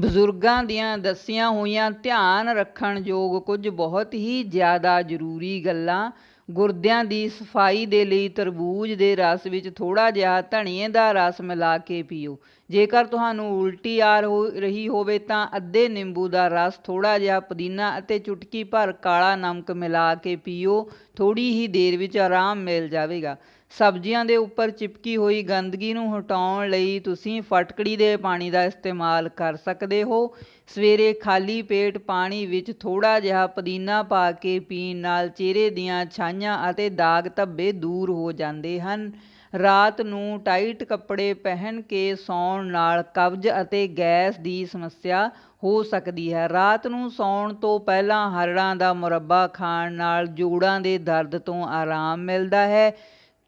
ਬਜ਼ੁਰਗਾਂ ਦੀਆਂ ਦੱਸੀਆਂ ਹੋਈਆਂ ਧਿਆਨ ਰੱਖਣ ਯੋਗ ਕੁਝ ਬਹੁਤ ਹੀ ਜ਼ਿਆਦਾ ਜ਼ਰੂਰੀ ਗੱਲਾਂ। ਗੁਰਦਿਆਂ ਦੀ ਸਫ਼ਾਈ ਦੇ ਲਈ ਤਰਬੂਜ ਦੇ ਰਸ ਵਿੱਚ ਥੋੜ੍ਹਾ ਜਿਹਾ ਧਨੀਏ ਦਾ ਰਸ ਮਿਲਾ ਕੇ ਪੀਓ। ਜੇਕਰ ਤੁਹਾਨੂੰ ਉਲਟੀ ਆ ਰਹੀ ਹੋਵੇ ਤਾਂ ਅੱਧੇ ਨਿੰਬੂ ਦਾ ਰਸ ਥੋੜ੍ਹਾ ਜਿਹਾ ਪੁਦੀਨਾ ਅਤੇ ਚੁਟਕੀ ਭਰ ਕਾਲਾ ਨਮਕ ਮਿਲਾ ਕੇ ਪੀਓ। ਥੋੜ੍ਹੀ ਹੀ ਦੇਰ ਵਿੱਚ ਆਰਾਮ ਮਿਲ ਜਾਵੇਗਾ। ਸਬਜ਼ੀਆਂ ਦੇ ਉੱਪਰ ਚਿਪਕੀ ਹੋਈ ਗੰਦਗੀ ਨੂੰ ਹਟਾਉਣ ਲਈ ਤੁਸੀਂ ਫਟਕੜੀ ਦੇ ਪਾਣੀ ਦਾ ਇਸਤੇਮਾਲ ਕਰ ਸਕਦੇ ਹੋ। ਸਵੇਰੇ ਖਾਲੀ ਪੇਟ ਪਾਣੀ ਵਿੱਚ ਥੋੜ੍ਹਾ ਜਿਹਾ ਪੁਦੀਨਾ ਪਾ ਕੇ ਪੀਣ ਨਾਲ ਚਿਹਰੇ ਦੀਆਂ ਛਾਈਆਂ ਅਤੇ ਦਾਗ ਧੱਬੇ ਦੂਰ ਹੋ ਜਾਂਦੇ ਹਨ। ਰਾਤ ਨੂੰ ਟਾਈਟ ਕੱਪੜੇ ਪਹਿਨ ਕੇ ਸੌਣ ਨਾਲ ਕਬਜ਼ ਅਤੇ ਗੈਸ ਦੀ ਸਮੱਸਿਆ ਹੋ ਸਕਦੀ ਹੈ। ਰਾਤ ਨੂੰ ਸੌਣ ਤੋਂ ਪਹਿਲਾਂ ਹਰੜਾਂ ਦਾ ਮੁਰੱਬਾ ਖਾਣ ਨਾਲ ਜੋੜਾਂ ਦੇ ਦਰਦ ਤੋਂ ਆਰਾਮ ਮਿਲਦਾ ਹੈ।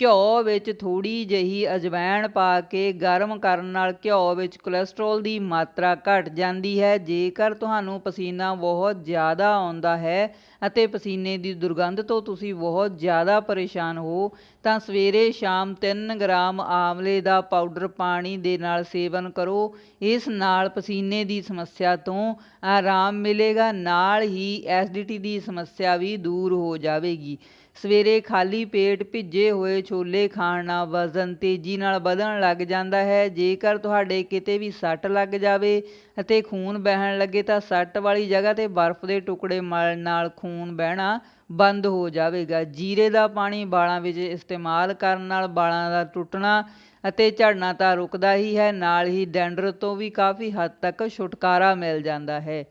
ਘਿਓ ਵਿੱਚ ਥੋੜ੍ਹੀ ਜਿਹੀ ਅਜਵਾਇਣ ਪਾ ਕੇ ਗਰਮ ਕਰਨ ਨਾਲ ਘਿਓ ਵਿੱਚ ਕੋਲੇਸਟ੍ਰੋਲ ਦੀ ਮਾਤਰਾ ਘਟ ਜਾਂਦੀ ਹੈ। ਜੇਕਰ ਤੁਹਾਨੂੰ ਪਸੀਨਾ ਬਹੁਤ ਜ਼ਿਆਦਾ ਆਉਂਦਾ ਹੈ ਅਤੇ ਪਸੀਨੇ ਦੀ ਦੁਰਗੰਧ ਤੋਂ ਤੁਸੀਂ ਬਹੁਤ ਜ਼ਿਆਦਾ ਪਰੇਸ਼ਾਨ ਹੋ, ਤਾਂ ਸਵੇਰੇ ਸ਼ਾਮ 3 ਗ੍ਰਾਮ ਆਮਲੇ ਦਾ ਪਾਊਡਰ ਪਾਣੀ ਦੇ ਨਾਲ ਸੇਵਨ ਕਰੋ। ਇਸ ਨਾਲ ਪਸੀਨੇ ਦੀ ਸਮੱਸਿਆ ਤੋਂ ਆਰਾਮ ਮਿਲੇਗਾ, ਨਾਲ ਹੀ ਐਸਿਡਿਟੀ ਦੀ ਸਮੱਸਿਆ ਵੀ ਦੂਰ ਹੋ ਜਾਵੇਗੀ। ਸਵੇਰੇ ਖਾਲੀ ਪੇਟ ਭਿੱਜੇ ਹੋਏ ਛੋਲੇ ਖਾਣ ਨਾਲ ਵਜ਼ਨ ਤੇਜ਼ੀ ਨਾਲ ਵਧਣ ਲੱਗ ਜਾਂਦਾ ਹੈ। ਜੇਕਰ ਤੁਹਾਡੇ ਕਿਤੇ ਵੀ ਸੱਟ ਲੱਗ ਜਾਵੇ ਅਤੇ ਖੂਨ ਵਹਿਣ ਲੱਗੇ ਤਾਂ ਸੱਟ ਵਾਲੀ ਜਗ੍ਹਾ 'ਤੇ ਬਰਫ਼ ਦੇ ਟੁਕੜੇ ਮਲਣ ਨਾਲ ਖੂਨ ਵਹਿਣਾ ਬੰਦ ਹੋ ਜਾਵੇਗਾ। ਜੀਰੇ ਦਾ ਪਾਣੀ ਵਾਲਾਂ ਵਿੱਚ ਇਸਤੇਮਾਲ ਕਰਨ ਨਾਲ ਵਾਲਾਂ ਦਾ ਟੁੱਟਣਾ ਅਤੇ ਝੜਨਾ ਤਾਂ ਰੁਕਦਾ ਹੀ ਹੈ। ਨਾਲ ਹੀ ਡੈਂਡਰ ਤੋਂ ਵੀ ਕਾਫੀ ਹੱਦ ਤੱਕ ਛੁਟਕਾਰਾ ਮਿਲ ਜਾਂਦਾ ਹੈ।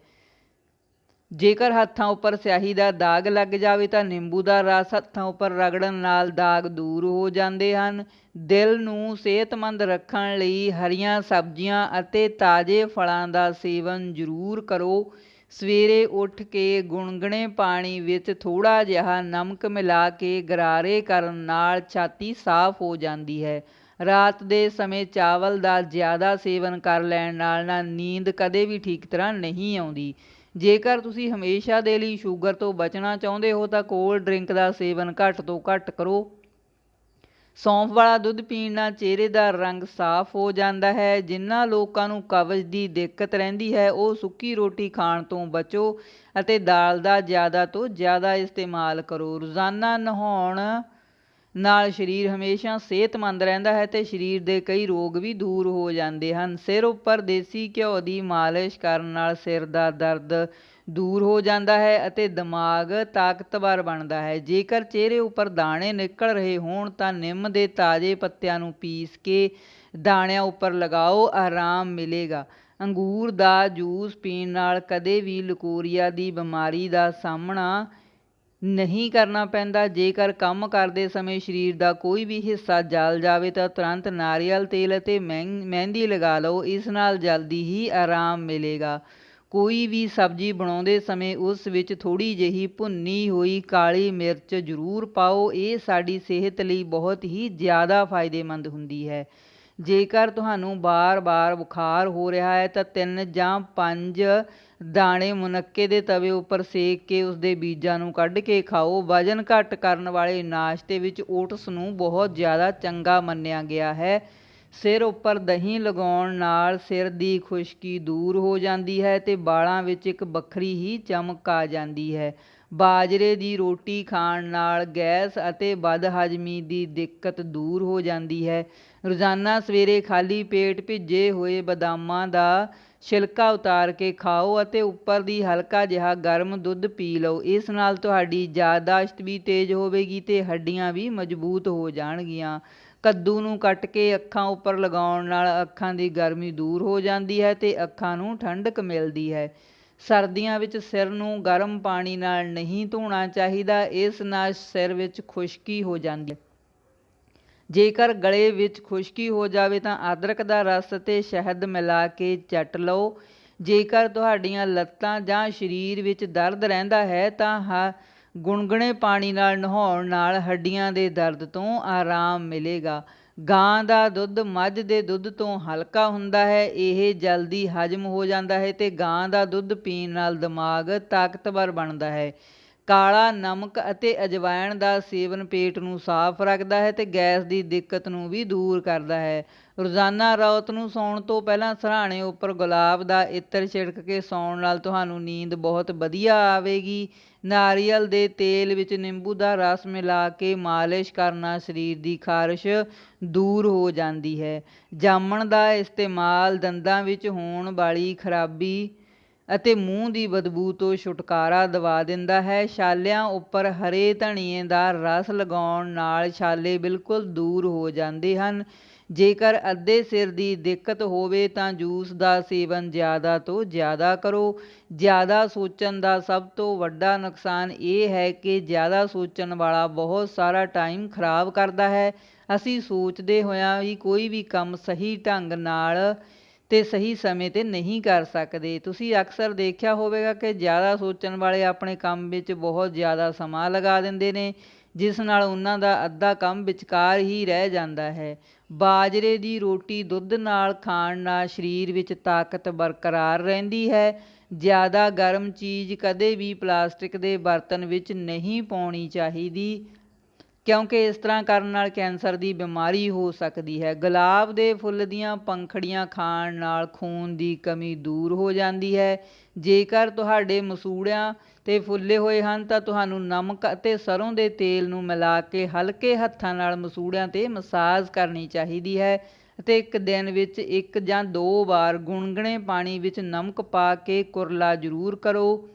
ਜੇਕਰ ਹੱਥਾਂ ਉੱਪਰ ਸਿਆਹੀ ਦਾ ਦਾਗ ਲੱਗ ਜਾਵੇ ਤਾਂ ਨਿੰਬੂ ਦਾ ਰਸ ਹੱਥਾਂ ਉੱਪਰ ਰਗੜਨ ਨਾਲ ਦਾਗ ਦੂਰ ਹੋ ਜਾਂਦੇ ਹਨ। ਦਿਲ ਨੂੰ ਸਿਹਤਮੰਦ ਰੱਖਣ ਲਈ ਹਰੀਆਂ ਸਬਜ਼ੀਆਂ ਅਤੇ ਤਾਜ਼ੇ ਫਲਾਂ ਦਾ ਸੇਵਨ ਜ਼ਰੂਰ ਕਰੋ। ਸਵੇਰੇ ਉੱਠ ਕੇ ਗੁਣਗੁਣੇ ਪਾਣੀ ਵਿੱਚ ਥੋੜ੍ਹਾ ਜਿਹਾ ਨਮਕ ਮਿਲਾ ਕੇ ਗਰਾਰੇ ਕਰਨ ਨਾਲ ਛਾਤੀ ਸਾਫ਼ ਹੋ ਜਾਂਦੀ ਹੈ। ਰਾਤ ਦੇ ਸਮੇਂ ਚਾਵਲ ਦਾ ਜ਼ਿਆਦਾ ਸੇਵਨ ਕਰ ਲੈਣ ਨਾਲ ਨਾ ਨੀਂਦ ਕਦੇ ਵੀ ਠੀਕ ਤਰ੍ਹਾਂ ਨਹੀਂ ਆਉਂਦੀ। ਜੇਕਰ ਤੁਸੀਂ ਹਮੇਸ਼ਾ ਦੇ ਲਈ ਸ਼ੂਗਰ ਤੋਂ ਬਚਣਾ ਚਾਹੁੰਦੇ ਹੋ ਤਾਂ ਕੋਲਡ ਡਰਿੰਕ ਦਾ ਸੇਵਨ ਘੱਟ ਤੋਂ ਘੱਟ ਕਰੋ। ਸੌਂਫ ਵਾਲਾ ਦੁੱਧ ਪੀਣ ਨਾਲ ਚਿਹਰੇ ਦਾ ਰੰਗ ਸਾਫ਼ ਹੋ ਜਾਂਦਾ ਹੈ ਜਿਨ੍ਹਾਂ ਲੋਕਾਂ ਨੂੰ ਕਬਜ਼ ਦੀ ਦਿੱਕਤ ਰਹਿੰਦੀ ਹੈ, ਉਹ ਸੁੱਕੀ ਰੋਟੀ ਖਾਣ ਤੋਂ ਬਚੋ ਅਤੇ ਦਾਲ ਦਾ ਜ਼ਿਆਦਾ ਤੋਂ ਜ਼ਿਆਦਾ ਇਸਤੇਮਾਲ ਕਰੋ। ਰੋਜ਼ਾਨਾ ਨਹਾਉਣ ਨਾਲ ਸਰੀਰ ਹਮੇਸ਼ਾ ਸਿਹਤਮੰਦ ਰਹਿੰਦਾ ਹੈ ਤੇ ਸਰੀਰ ਦੇ ਕਈ ਰੋਗ ਵੀ ਦੂਰ ਹੋ ਜਾਂਦੇ ਹਨ। ਸਿਰ ਉੱਪਰ ਦੇਸੀ ਘਿਓ ਦੀ ਮਾਲਿਸ਼ ਕਰਨ ਨਾਲ ਸਿਰ ਦਾ ਦਰਦ ਦੂਰ ਹੋ ਜਾਂਦਾ ਹੈ ਅਤੇ ਦਿਮਾਗ ਤਾਕਤਵਰ ਬਣਦਾ ਹੈ। ਜੇਕਰ ਚਿਹਰੇ ਉੱਪਰ ਦਾਣੇ ਨਿਕਲ ਰਹੇ ਹੋਣ ਤਾਂ ਨਿੰਮ ਦੇ ਤਾਜ਼ੇ ਪੱਤਿਆਂ ਨੂੰ ਪੀਸ ਕੇ ਦਾਣਿਆਂ ਉੱਪਰ ਲਗਾਓ, ਆਰਾਮ ਮਿਲੇਗਾ। ਅੰਗੂਰ ਦਾ ਜੂਸ ਪੀਣ ਨਾਲ ਕਦੇ ਵੀ ਲਕੋਰੀਆ ਦੀ ਬਿਮਾਰੀ ਦਾ ਸਾਹਮਣਾ ਨਹੀਂ ਕਰਨਾ ਪੈਂਦਾ। ਜੇਕਰ ਕੰਮ ਕਰਦੇ ਸਮੇਂ ਸਰੀਰ ਦਾ ਕੋਈ ਵੀ ਹਿੱਸਾ ਜਲ ਜਾਵੇ ਤਾਂ ਤੁਰੰਤ ਨਾਰੀਅਲ ਤੇਲ ਅਤੇ ਮਹਿੰਦੀ ਲਗਾ ਲਓ। ਇਸ ਨਾਲ ਜਲਦੀ ਹੀ ਆਰਾਮ ਮਿਲੇਗਾ। ਕੋਈ ਵੀ ਸਬਜ਼ੀ ਬਣਾਉਂਦੇ ਸਮੇਂ ਉਸ ਵਿੱਚ ਥੋੜ੍ਹੀ ਜਿਹੀ ਭੁੰਨੀ ਹੋਈ ਕਾਲੀ ਮਿਰਚ ਜ਼ਰੂਰ ਪਾਓ। ਇਹ ਸਾਡੀ ਸਿਹਤ ਲਈ ਬਹੁਤ ਹੀ ਜ਼ਿਆਦਾ ਫਾਇਦੇਮੰਦ ਹੁੰਦੀ ਹੈ। ਜੇਕਰ ਤੁਹਾਨੂੰ ਬਾਰ-ਬਾਰ ਬੁਖਾਰ ਹੋ ਰਿਹਾ ਹੈ, ਤਾਂ ਤਿੰਨ ਜਾਂ ਪੰਜ ਦਾਣੇ ਮੁਨੱਕੇ ਦੇ ਤਵੇ ਉੱਪਰ ਸੇਕ ਕੇ ਉਸਦੇ ਬੀਜਾਂ ਨੂੰ ਕੱਢ ਕੇ ਖਾਓ। ਵਜ਼ਨ ਘੱਟ ਕਰਨ ਵਾਲੇ ਨਾਸ਼ਤੇ ਵਿੱਚ ਓਟਸ ਨੂੰ ਬਹੁਤ ਜ਼ਿਆਦਾ ਚੰਗਾ ਮੰਨਿਆ ਗਿਆ ਹੈ। ਸਿਰ ਉੱਪਰ ਦਹੀਂ ਲਗਾਉਣ ਨਾਲ ਸਿਰ ਦੀ ਖੁਸ਼ਕੀ ਦੂਰ ਹੋ ਜਾਂਦੀ ਹੈ ਤੇ ਵਾਲਾਂ ਵਿੱਚ ਇੱਕ ਵੱਖਰੀ ਹੀ ਚਮਕ ਆ ਜਾਂਦੀ ਹੈ। ਬਾਜਰੇ ਦੀ ਰੋਟੀ ਖਾਣ ਨਾਲ ਗੈਸ ਅਤੇ ਬਦਹਜ਼ਮੀ ਦੀ ਦਿੱਕਤ ਦੂਰ ਹੋ ਜਾਂਦੀ ਹੈ। ਰੋਜ਼ਾਨਾ ਸਵੇਰੇ ਖਾਲੀ ਪੇਟ ਭਿੱਜੇ ਹੋਏ ਬਦਾਮਾਂ ਦਾ ਛਿਲਕਾ ਉਤਾਰ ਕੇ ਖਾਓ ਅਤੇ ਉੱਪਰ ਦੀ ਹਲਕਾ ਜਿਹਾ ਗਰਮ ਦੁੱਧ ਪੀ ਲਓ। ਇਸ ਨਾਲ ਤੁਹਾਡੀ ਯਾਦਾਸ਼ਤ ਵੀ ਤੇਜ਼ ਹੋਵੇਗੀ ਤੇ ਹੱਡੀਆਂ ਵੀ ਮਜ਼ਬੂਤ ਹੋ ਜਾਣਗੀਆਂ। ਕੱਦੂ ਨੂੰ ਕੱਟ ਕੇ ਅੱਖਾਂ ਉੱਪਰ ਲਗਾਉਣ ਨਾਲ ਅੱਖਾਂ ਦੀ ਗਰਮੀ ਦੂਰ ਹੋ ਜਾਂਦੀ ਹੈ ਤੇ ਅੱਖਾਂ ਨੂੰ ਠੰਡਕ ਮਿਲਦੀ ਹੈ। ਸਰਦੀਆਂ ਵਿੱਚ ਸਿਰ ਨੂੰ ਗਰਮ ਪਾਣੀ ਨਾਲ ਨਹੀਂ ਧੋਣਾ ਚਾਹੀਦਾ। ਇਸ ਨਾਲ ਸਿਰ ਵਿੱਚ ਖੁਸ਼ਕੀ ਹੋ ਜਾਂਦੀ ਹੈ। ਜੇਕਰ ਗਲੇ ਵਿੱਚ ਖੁਸ਼ਕੀ ਹੋ ਜਾਵੇ ਤਾਂ ਅਦਰਕ ਦਾ ਰਸ ਅਤੇ ਸ਼ਹਿਦ ਮਿਲਾ ਕੇ ਚੱਟ ਲਓ। ਜੇਕਰ ਤੁਹਾਡੀਆਂ ਲੱਤਾਂ ਜਾਂ ਸਰੀਰ ਵਿੱਚ ਦਰਦ ਰਹਿੰਦਾ ਹੈ ਤਾਂ ਹ, ਗੁਣਗੁਣੇ ਪਾਣੀ ਨਾਲ ਨਹਾਉਣ ਨਾਲ ਹੱਡੀਆਂ ਦੇ ਦਰਦ ਤੋਂ ਆਰਾਮ ਮਿਲੇਗਾ। ਗਾਂ ਦਾ ਦੁੱਧ ਮੱਝ ਦੇ ਦੁੱਧ ਤੋਂ ਹਲਕਾ ਹੁੰਦਾ ਹੈ, ਇਹ ਜਲਦੀ ਹਜਮ ਹੋ ਜਾਂਦਾ ਹੈ ਤੇ ਗਾਂ ਦਾ ਦੁੱਧ ਪੀਣ ਨਾਲ ਦਿਮਾਗ ਤਾਕਤਵਰ ਬਣਦਾ ਹੈ। ਕਾਲਾ ਨਮਕ ਅਤੇ ਅਜਵਾਇਣ ਦਾ ਸੇਵਨ ਪੇਟ ਨੂੰ ਸਾਫ਼ ਰੱਖਦਾ ਹੈ ਅਤੇ ਗੈਸ ਦੀ ਦਿੱਕਤ ਨੂੰ ਵੀ ਦੂਰ ਕਰਦਾ ਹੈ। ਰੋਜ਼ਾਨਾ ਰਾਤ ਨੂੰ ਸੌਣ ਤੋਂ ਪਹਿਲਾਂ ਸਿਰਹਾਣੇ ਉੱਪਰ ਗੁਲਾਬ ਦਾ ਇਤਰ ਛਿੜਕ ਕੇ ਸੌਣ ਨਾਲ ਤੁਹਾਨੂੰ ਨੀਂਦ ਬਹੁਤ ਵਧੀਆ ਆਵੇਗੀ। ਨਾਰੀਅਲ ਦੇ ਤੇਲ ਵਿੱਚ ਨਿੰਬੂ ਦਾ ਰਸ ਮਿਲਾ ਕੇ ਮਾਲਿਸ਼ ਕਰਨਾ ਸਰੀਰ ਦੀ ਖਾਰਸ਼ ਦੂਰ ਹੋ ਜਾਂਦੀ ਹੈ। ਜਾਮਣ ਦਾ ਇਸਤੇਮਾਲ ਦੰਦਾਂ ਵਿੱਚ ਹੋਣ ਵਾਲੀ ਖਰਾਬੀ ਅਤੇ ਮੂੰਹ ਦੀ ਬਦਬੂ ਤੋਂ ਛੁਟਕਾਰਾ ਦਿਵਾ ਦਿੰਦਾ ਹੈ। ਛਾਲਿਆਂ ਉੱਪਰ ਹਰੇ ਧਨੀਏ ਦਾ ਰਸ ਲਗਾਉਣ ਨਾਲ ਛਾਲੇ ਬਿਲਕੁਲ ਦੂਰ ਹੋ ਜਾਂਦੇ ਹਨ। ਜੇਕਰ ਅੱਧੇ ਸਿਰ ਦੀ ਦਿੱਕਤ ਹੋਵੇ ਤਾਂ ਜੂਸ ਦਾ ਸੇਵਨ ਜ਼ਿਆਦਾ ਤੋਂ ਜ਼ਿਆਦਾ ਕਰੋ। ਜ਼ਿਆਦਾ ਸੋਚਣ ਦਾ ਸਭ ਤੋਂ ਵੱਡਾ ਨੁਕਸਾਨ ਇਹ ਹੈ ਕਿ ਜ਼ਿਆਦਾ ਸੋਚਣ ਵਾਲਾ ਬਹੁਤ ਸਾਰਾ ਟਾਈਮ ਖਰਾਬ ਕਰਦਾ ਹੈ। ਅਸੀਂ ਸੋਚਦੇ ਹੋਇਆਂ ਵੀ ਕੋਈ ਵੀ ਕੰਮ ਸਹੀ ਢੰਗ ਨਾਲ ਤੇ ਸਹੀ ਸਮੇਂ ਤੇ ਨਹੀਂ ਕਰ ਸਕਦੇ। ਤੁਸੀਂ ਅਕਸਰ ਦੇਖਿਆ ਹੋਵੇਗਾ ਕਿ ਜ਼ਿਆਦਾ ਸੋਚਣ ਵਾਲੇ ਆਪਣੇ ਕੰਮ ਵਿੱਚ ਬਹੁਤ ਜ਼ਿਆਦਾ ਸਮਾਂ ਲਗਾ ਦਿੰਦੇ ਨੇ, ਜਿਸ ਨਾਲ ਉਹਨਾਂ ਦਾ ਅੱਧਾ ਕੰਮ ਵਿਚਕਾਰ ਹੀ ਰਹਿ ਜਾਂਦਾ ਹੈ। ਬਾਜਰੇ ਦੀ ਰੋਟੀ ਦੁੱਧ ਨਾਲ ਖਾਣ ਨਾਲ ਸਰੀਰ ਵਿੱਚ ਤਾਕਤ ਬਰਕਰਾਰ ਰਹਿੰਦੀ ਹੈ। ਜ਼ਿਆਦਾ ਗਰਮ ਚੀਜ਼ ਕਦੇ ਵੀ ਪਲਾਸਟਿਕ ਦੇ ਬਰਤਨ ਵਿੱਚ ਨਹੀਂ ਪਾਉਣੀ ਚਾਹੀਦੀ। ਕਿਉਂਕਿ ਇਸ ਤਰ੍ਹਾਂ ਕਰਨ ਨਾਲ ਕੈਂਸਰ ਦੀ ਬਿਮਾਰੀ ਹੋ ਸਕਦੀ ਹੈ। ਗੁਲਾਬ ਦੇ ਫੁੱਲ ਦੀਆਂ ਪੰਖੜੀਆਂ ਖਾਣ ਨਾਲ ਖੂਨ ਦੀ ਕਮੀ ਦੂਰ ਹੋ ਜਾਂਦੀ ਹੈ। ਜੇਕਰ ਤੁਹਾਡੇ ਮਸੂੜਿਆਂ 'ਤੇ ਫੁੱਲੇ ਹੋਏ ਹਨ, ਤਾਂ ਤੁਹਾਨੂੰ ਨਮਕ ਅਤੇ ਸਰ੍ਹੋਂ ਦੇ ਤੇਲ ਨੂੰ ਮਿਲਾ ਕੇ ਹਲਕੇ ਹੱਥਾਂ ਨਾਲ ਮਸੂੜਿਆਂ 'ਤੇ ਮਸਾਜ ਕਰਨੀ ਚਾਹੀਦੀ ਹੈ ਅਤੇ ਇੱਕ ਦਿਨ ਵਿੱਚ ਇੱਕ ਜਾਂ ਦੋ ਵਾਰ ਗੁਣਗੁਣੇ ਪਾਣੀ ਵਿੱਚ ਨਮਕ ਪਾ ਕੇ ਕੁਰਲਾ ਜ਼ਰੂਰ ਕਰੋ।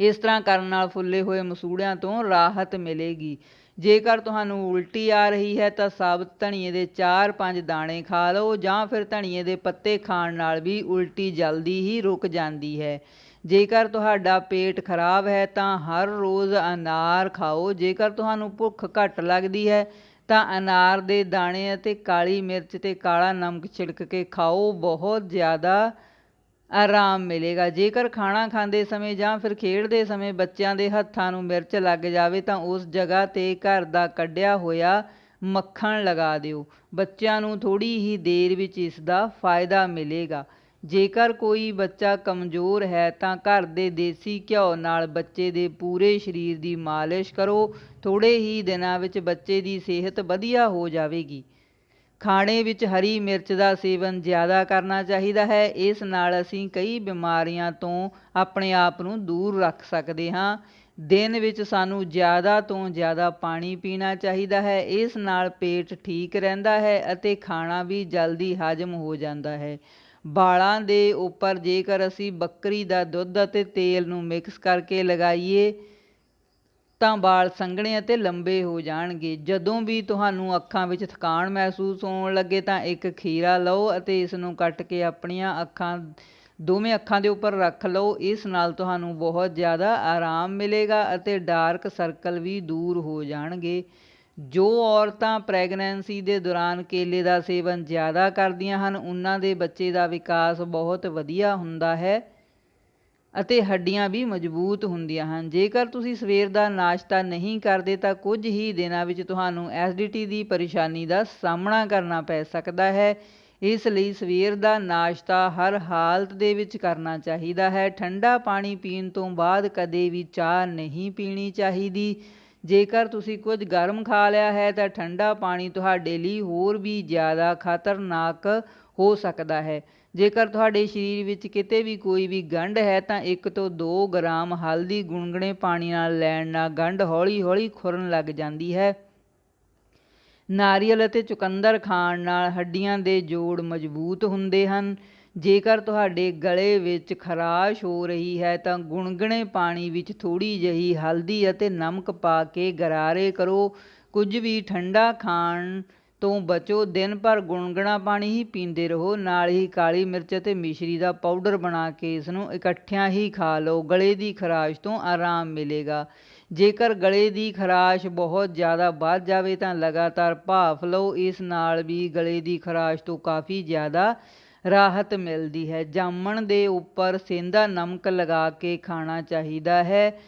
ਇਸ ਤਰ੍ਹਾਂ ਕਰਨ ਨਾਲ ਫੁੱਲੇ ਹੋਏ ਮਸੂੜਿਆਂ ਤੋਂ ਰਾਹਤ ਮਿਲੇਗੀ। ਜੇਕਰ ਤੁਹਾਨੂੰ ਉਲਟੀ ਆ ਰਹੀ ਹੈ ਤਾਂ ਸਾਬਤ ਧਨੀਏ ਦੇ 4-5 ਦਾਣੇ ਖਾ ਲਓ ਜਾਂ ਫਿਰ ਧਨੀਏ ਦੇ ਪੱਤੇ ਖਾਣ ਨਾਲ ਵੀ ਉਲਟੀ ਜਲਦੀ ਹੀ ਰੁਕ ਜਾਂਦੀ ਹੈ। ਜੇਕਰ ਤੁਹਾਡਾ ਪੇਟ ਖਰਾਬ ਹੈ ਤਾਂ ਹਰ ਰੋਜ਼ ਅਨਾਰ ਖਾਓ। ਜੇਕਰ ਤੁਹਾਨੂੰ ਭੁੱਖ ਘੱਟ ਲੱਗਦੀ ਹੈ ਤਾਂ ਅਨਾਰ ਦੇ ਦਾਣੇ ਅਤੇ ਕਾਲੀ ਮਿਰਚ ਤੇ ਕਾਲਾ ਨਮਕ ਛਿੜਕ ਕੇ ਖਾਓ। ਬਹੁਤ ਜ਼ਿਆਦਾ ਆਰਾਮ ਮਿਲੇਗਾ। ਜੇਕਰ ਖਾਣਾ ਖਾਂਦੇ ਸਮੇਂ ਜਾਂ ਫਿਰ ਖੇਡਦੇ ਸਮੇਂ ਬੱਚਿਆਂ ਦੇ ਹੱਥਾਂ ਨੂੰ ਮਿਰਚ ਲੱਗ ਜਾਵੇ ਤਾਂ ਉਸ ਜਗ੍ਹਾ 'ਤੇ ਘਰ ਦਾ ਕੱਢਿਆ ਹੋਇਆ ਮੱਖਣ ਲਗਾ ਦਿਓ। ਬੱਚਿਆਂ ਨੂੰ ਥੋੜ੍ਹੀ ਹੀ ਦੇਰ ਵਿੱਚ ਇਸ ਦਾ ਫਾਇਦਾ ਮਿਲੇਗਾ। ਜੇਕਰ ਕੋਈ ਬੱਚਾ ਕਮਜ਼ੋਰ ਹੈ ਤਾਂ ਘਰ ਦੇ ਦੇਸੀ ਘਿਓ ਨਾਲ ਬੱਚੇ ਦੇ ਪੂਰੇ ਸਰੀਰ ਦੀ ਮਾਲਿਸ਼ ਕਰੋ। ਥੋੜ੍ਹੇ ਹੀ ਦਿਨਾਂ ਵਿੱਚ ਬੱਚੇ ਦੀ ਸਿਹਤ ਵਧੀਆ ਹੋ ਜਾਵੇਗੀ। ਖਾਣੇ ਵਿੱਚ ਹਰੀ ਮਿਰਚ ਦਾ ਸੇਵਨ ਜ਼ਿਆਦਾ ਕਰਨਾ ਚਾਹੀਦਾ ਹੈ। ਇਸ ਨਾਲ ਅਸੀਂ ਕਈ ਬਿਮਾਰੀਆਂ ਤੋਂ ਆਪਣੇ ਆਪ ਨੂੰ ਦੂਰ ਰੱਖ ਸਕਦੇ ਹਾਂ। ਦਿਨ ਵਿੱਚ ਸਾਨੂੰ ਜ਼ਿਆਦਾ ਤੋਂ ਜ਼ਿਆਦਾ ਪਾਣੀ ਪੀਣਾ ਚਾਹੀਦਾ ਹੈ। ਇਸ ਨਾਲ ਪੇਟ ਠੀਕ ਰਹਿੰਦਾ ਹੈ ਅਤੇ ਖਾਣਾ ਵੀ ਜਲਦੀ ਹਜਮ ਹੋ ਜਾਂਦਾ ਹੈ। ਬਾਲਾਂ ਦੇ ਉੱਪਰ ਜੇਕਰ ਅਸੀਂ ਬੱਕਰੀ ਦਾ ਦੁੱਧ ਅਤੇ ਤੇਲ ਨੂੰ ਮਿਕਸ ਕਰਕੇ ਲਗਾਈਏ ਤਾਂ ਵਾਲ ਸੰਘਣੇ ਅਤੇ ਲੰਬੇ ਹੋ ਜਾਣਗੇ। ਜਦੋਂ ਵੀ ਤੁਹਾਨੂੰ ਅੱਖਾਂ ਵਿੱਚ ਥਕਾਨ ਮਹਿਸੂਸ ਹੋਣ ਲੱਗੇ ਤਾਂ ਇੱਕ ਖੀਰਾ ਲਓ ਅਤੇ ਇਸ ਨੂੰ ਕੱਟ ਕੇ ਆਪਣੀਆਂ ਅੱਖਾਂ, ਦੋਵੇਂ ਅੱਖਾਂ ਦੇ ਉੱਪਰ ਰੱਖ ਲਓ। ਇਸ ਨਾਲ ਤੁਹਾਨੂੰ ਬਹੁਤ ਜ਼ਿਆਦਾ ਆਰਾਮ ਮਿਲੇਗਾ ਅਤੇ ਡਾਰਕ ਸਰਕਲ ਵੀ ਦੂਰ ਹੋ ਜਾਣਗੇ। ਜੋ ਔਰਤਾਂ ਪ੍ਰੈਗਨੈਂਸੀ ਦੇ ਦੌਰਾਨ ਕੇਲੇ ਦਾ ਸੇਵਨ ਜ਼ਿਆਦਾ ਕਰਦੀਆਂ ਹਨ, ਉਹਨਾਂ ਦੇ ਬੱਚੇ ਦਾ ਵਿਕਾਸ ਬਹੁਤ ਵਧੀਆ ਹੁੰਦਾ ਹੈ। ਅਤੇ ਹੱਡੀਆਂ ਵੀ ਮਜ਼ਬੂਤ ਹੁੰਦੀਆਂ ਹਨ। ਜੇਕਰ ਤੁਸੀਂ ਸਵੇਰ ਦਾ ਨਾਸ਼ਤਾ ਨਹੀਂ ਕਰਦੇ ਤਾਂ ਕੁਝ ਹੀ ਦਿਨਾਂ ਵਿੱਚ ਤੁਹਾਨੂੰ ਐਸਿਡਿਟੀ ਦੀ ਪਰੇਸ਼ਾਨੀ ਦਾ ਸਾਹਮਣਾ ਕਰਨਾ ਪੈ ਸਕਦਾ ਹੈ। ਇਸ ਲਈ ਸਵੇਰ ਦਾ ਨਾਸ਼ਤਾ ਹਰ ਹਾਲਤ ਦੇ ਵਿੱਚ ਕਰਨਾ ਚਾਹੀਦਾ ਹੈ। ਠੰਡਾ ਪਾਣੀ ਪੀਣ ਤੋਂ ਬਾਅਦ ਕਦੇ ਵੀ ਚਾਹ ਨਹੀਂ ਪੀਣੀ ਚਾਹੀਦੀ। ਜੇਕਰ ਤੁਸੀਂ ਕੁਝ ਗਰਮ ਖਾ ਲਿਆ ਹੈ ਤਾਂ ਠੰਡਾ ਪਾਣੀ ਤੁਹਾਡੇ ਲਈ ਹੋਰ ਵੀ ਜ਼ਿਆਦਾ ਖਤਰਨਾਕ ਹੋ ਸਕਦਾ ਹੈ। ਜੇਕਰ ਤੁਹਾਡੇ ਸਰੀਰ ਵਿੱਚ ਕਿਤੇ ਵੀ ਕੋਈ ਵੀ ਗੰਢ ਹੈ ਤਾਂ 1 ਤੋਂ 2 ਗ੍ਰਾਮ ਹਲਦੀ ਗੁਣਗੁਣੇ ਪਾਣੀ ਨਾਲ ਲੈਣ ਨਾਲ ਗੰਢ ਹੌਲੀ ਹੌਲੀ ਖੁਰਨ ਲੱਗ ਜਾਂਦੀ ਹੈ। ਨਾਰੀਅਲ ਅਤੇ ਚੁਕੰਦਰ ਖਾਣ ਨਾਲ ਹੱਡੀਆਂ ਦੇ ਜੋੜ ਮਜ਼ਬੂਤ ਹੁੰਦੇ ਹਨ। ਜੇਕਰ ਤੁਹਾਡੇ ਗਲੇ ਵਿੱਚ ਖਰਾਸ਼ ਹੋ ਰਹੀ ਹੈ ਤਾਂ ਗੁਣਗੁਣੇ ਪਾਣੀ ਵਿੱਚ ਥੋੜ੍ਹੀ ਜਿਹੀ ਹਲਦੀ ਅਤੇ ਨਮਕ ਪਾ ਕੇ ਗਰਾਰੇ ਕਰੋ। ਕੁਝ ਵੀ ਠੰਡਾ ਖਾਣ ਤੋਂ ਬਚੋ, ਦਿਨ ਭਰ ਗੁਣਗੁਣਾ ਪਾਣੀ ਹੀ ਪੀਂਦੇ ਰਹੋ, ਨਾਲ ਹੀ ਕਾਲੀ ਮਿਰਚ ਅਤੇ ਮਿਸ਼ਰੀ ਦਾ ਪਾਊਡਰ ਬਣਾ ਕੇ ਇਸ ਨੂੰ ਇਕੱਠਿਆਂ ਹੀ ਖਾ ਲਓ, ਗਲੇ ਦੀ ਖਰਾਸ਼ ਤੋਂ ਆਰਾਮ ਮਿਲੇਗਾ। ਜੇਕਰ ਗਲੇ ਦੀ ਖਰਾਸ਼ ਬਹੁਤ ਜ਼ਿਆਦਾ ਵੱਧ ਜਾਵੇ ਤਾਂ ਲਗਾਤਾਰ ਭਾਫ਼ ਲਓ, ਇਸ ਨਾਲ ਵੀ ਗਲੇ ਦੀ ਖਰਾਸ਼ ਤੋਂ ਕਾਫੀ ਜ਼ਿਆਦਾ ਰਾਹਤ ਮਿਲਦੀ ਹੈ। ਜਾਮਣ ਦੇ ਉੱਪਰ ਸੇਂਦਾ ਨਮਕ ਲਗਾ ਕੇ ਖਾਣਾ ਚਾਹੀਦਾ ਹੈ।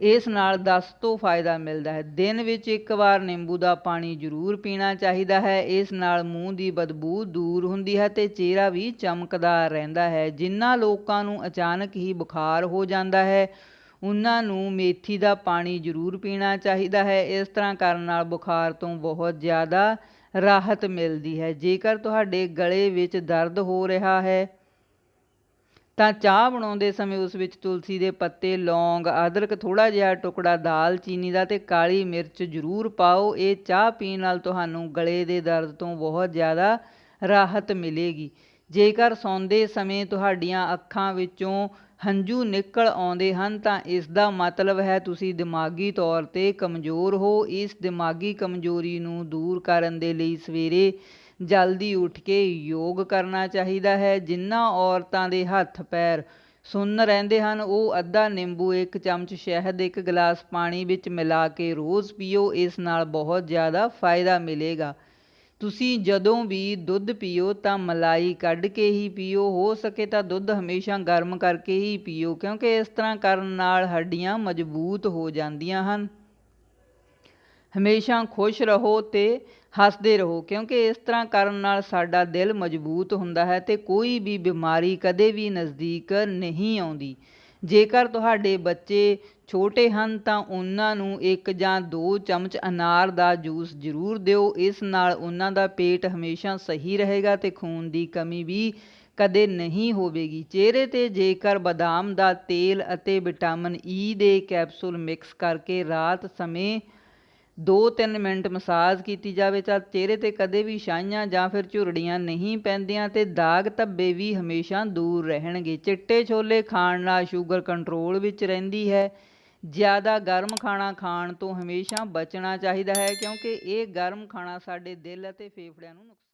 ਇਸ ਨਾਲ 10 ਤੋਂ ਫਾਇਦਾ ਮਿਲਦਾ ਹੈ। ਦਿਨ ਵਿੱਚ ਇੱਕ ਵਾਰ ਨਿੰਬੂ ਦਾ ਪਾਣੀ ਜ਼ਰੂਰ ਪੀਣਾ ਚਾਹੀਦਾ ਹੈ। ਇਸ ਨਾਲ ਮੂੰਹ ਦੀ ਬਦਬੂ ਦੂਰ ਹੁੰਦੀ ਹੈ ਤੇ ਚਿਹਰਾ ਵੀ ਚਮਕਦਾਰ ਰਹਿੰਦਾ ਹੈ। ਜਿਨ੍ਹਾਂ ਲੋਕਾਂ ਨੂੰ ਅਚਾਨਕ ਹੀ ਬੁਖਾਰ ਹੋ ਜਾਂਦਾ ਹੈ, ਉਹਨਾਂ ਨੂੰ ਮੇਥੀ ਦਾ ਪਾਣੀ ਜ਼ਰੂਰ ਪੀਣਾ ਚਾਹੀਦਾ ਹੈ। ਇਸ ਤਰ੍ਹਾਂ ਕਰਨ ਨਾਲ ਬੁਖਾਰ ਤੋਂ ਬਹੁਤ ਜ਼ਿਆਦਾ ਰਾਹਤ ਮਿਲਦੀ ਹੈ। ਜੇਕਰ ਤੁਹਾਡੇ ਗਲੇ ਵਿੱਚ ਦਰਦ ਹੋ ਰਿਹਾ ਹੈ ਤਾਂ ਚਾਹ ਬਣਾਉਂਦੇ ਸਮੇਂ ਉਸ ਵਿੱਚ ਤੁਲਸੀ ਦੇ ਪੱਤੇ, ਲੌਂਗ, ਅਦਰਕ, ਥੋੜ੍ਹਾ ਜਿਹਾ ਟੁਕੜਾ ਦਾਲ, ਚੀਨੀ ਦਾ ਤੇ ਕਾਲੀ ਮਿਰਚ ਜ਼ਰੂਰ ਪਾਓ। ਇਹ ਚਾਹ ਪੀਣ ਨਾਲ ਤੁਹਾਨੂੰ ਗਲੇ ਦੇ ਦਰਦ ਤੋਂ ਬਹੁਤ ਜ਼ਿਆਦਾ ਰਾਹਤ ਮਿਲੇਗੀ। ਜੇਕਰ ਸੌਂਦੇ ਸਮੇਂ ਤੁਹਾਡੀਆਂ ਅੱਖਾਂ ਵਿੱਚੋਂ ਹੰਝੂ ਨਿਕਲ ਆਉਂਦੇ ਹਨ, ਤਾਂ ਇਸ ਦਾ ਮਤਲਬ ਹੈ ਤੁਸੀਂ ਦਿਮਾਗੀ ਤੌਰ 'ਤੇ ਕਮਜ਼ੋਰ ਹੋ। ਇਸ ਦਿਮਾਗੀ ਕਮਜ਼ੋਰੀ ਨੂੰ ਦੂਰ ਕਰਨ ਦੇ ਲਈ ਸਵੇਰੇ ਜਲਦੀ ਉੱਠ ਕੇ ਯੋਗ ਕਰਨਾ ਚਾਹੀਦਾ ਹੈ। ਜਿਨ੍ਹਾਂ ਔਰਤਾਂ ਦੇ ਹੱਥ ਪੈਰ ਸੁੰਨ ਰਹਿੰਦੇ ਹਨ, ਉਹ ਅੱਧਾ ਨਿੰਬੂ ਇੱਕ ਚਮਚ ਸ਼ਹਿਦ, ਇੱਕ ਗਲਾਸ ਪਾਣੀ ਵਿੱਚ ਮਿਲਾ ਕੇ ਰੋਜ਼ ਪੀਓ। ਇਸ ਨਾਲ ਬਹੁਤ ਜ਼ਿਆਦਾ ਫਾਇਦਾ ਮਿਲੇਗਾ। ਤੁਸੀਂ ਜਦੋਂ ਵੀ ਦੁੱਧ ਪੀਓ, ਤਾਂ ਮਲਾਈ ਕੱਢ ਕੇ ਹੀ ਪੀਓ। ਹੋ ਸਕੇ ਤਾਂ ਦੁੱਧ ਹਮੇਸ਼ਾ ਗਰਮ ਕਰਕੇ ਹੀ ਪੀਓ, ਕਿਉਂਕਿ ਇਸ ਤਰ੍ਹਾਂ ਕਰਨ ਨਾਲ ਹੱਡੀਆਂ ਮਜ਼ਬੂਤ ਹੋ ਜਾਂਦੀਆਂ ਹਨ। ਹਮੇਸ਼ਾ ਖੁਸ਼ ਰਹੋ ਤੇ ਹੱਸਦੇ ਰਹੋ, ਕਿਉਂਕਿ ਇਸ ਤਰ੍ਹਾਂ ਕਰਨ ਨਾਲ ਸਾਡਾ ਦਿਲ ਮਜ਼ਬੂਤ ਹੁੰਦਾ ਹੈ ਤੇ ਕੋਈ ਵੀ ਬਿਮਾਰੀ ਕਦੇ ਵੀ ਨਜ਼ਦੀਕ ਨਹੀਂ ਆਉਂਦੀ। ਜੇਕਰ ਤੁਹਾਡੇ ਬੱਚੇ ਛੋਟੇ ਹਨ ਤਾਂ ਉਹਨਾਂ ਨੂੰ ਇੱਕ ਜਾਂ ਦੋ ਚਮਚ ਅਨਾਰ ਦਾ ਜੂਸ ਜ਼ਰੂਰ ਦਿਓ। ਇਸ ਨਾਲ ਉਹਨਾਂ ਦਾ ਪੇਟ ਹਮੇਸ਼ਾ ਸਹੀ ਰਹੇਗਾ ਤੇ ਖੂਨ ਦੀ ਕਮੀ ਵੀ ਕਦੇ ਨਹੀਂ ਹੋਵੇਗੀ। ਚਿਹਰੇ ਤੇ ਜੇਕਰ ਬਦਾਮ ਦਾ ਤੇਲ ਅਤੇ ਵਿਟਾਮਿਨ ਈ ਦੇ ਕੈਪਸੂਲ ਮਿਕਸ ਕਰਕੇ ਰਾਤ ਸਮੇਂ 2-3 ਮਿੰਟ ਮਸਾਜ ਕੀਤੀ ਜਾਵੇ ਤਾਂ ਚਿਹਰੇ ਤੇ ਕਦੇ ਵੀ ਛਾਈਆਂ ਜਾਂ ਫਿਰ ਝੁਰੜੀਆਂ ਨਹੀਂ ਪੈਂਦੀਆਂ ਤੇ ਦਾਗ ਧੱਬੇ ਵੀ ਹਮੇਸ਼ਾ ਦੂਰ ਰਹਿਣਗੇ। ਚਿੱਟੇ ਛੋਲੇ ਖਾਣ ਨਾਲ ਸ਼ੂਗਰ ਕੰਟਰੋਲ ਵਿੱਚ ਰਹਿੰਦੀ ਹੈ। ਜ਼ਿਆਦਾ ਗਰਮ ਖਾਣਾ ਖਾਣ ਤੋਂ ਹਮੇਸ਼ਾ ਬਚਣਾ ਚਾਹੀਦਾ ਹੈ ਕਿਉਂਕਿ ਇਹ ਗਰਮ ਖਾਣਾ ਸਾਡੇ ਦਿਲ ਅਤੇ ਫੇਫੜਿਆਂ ਨੂੰ ਨੁਕਸਾਨ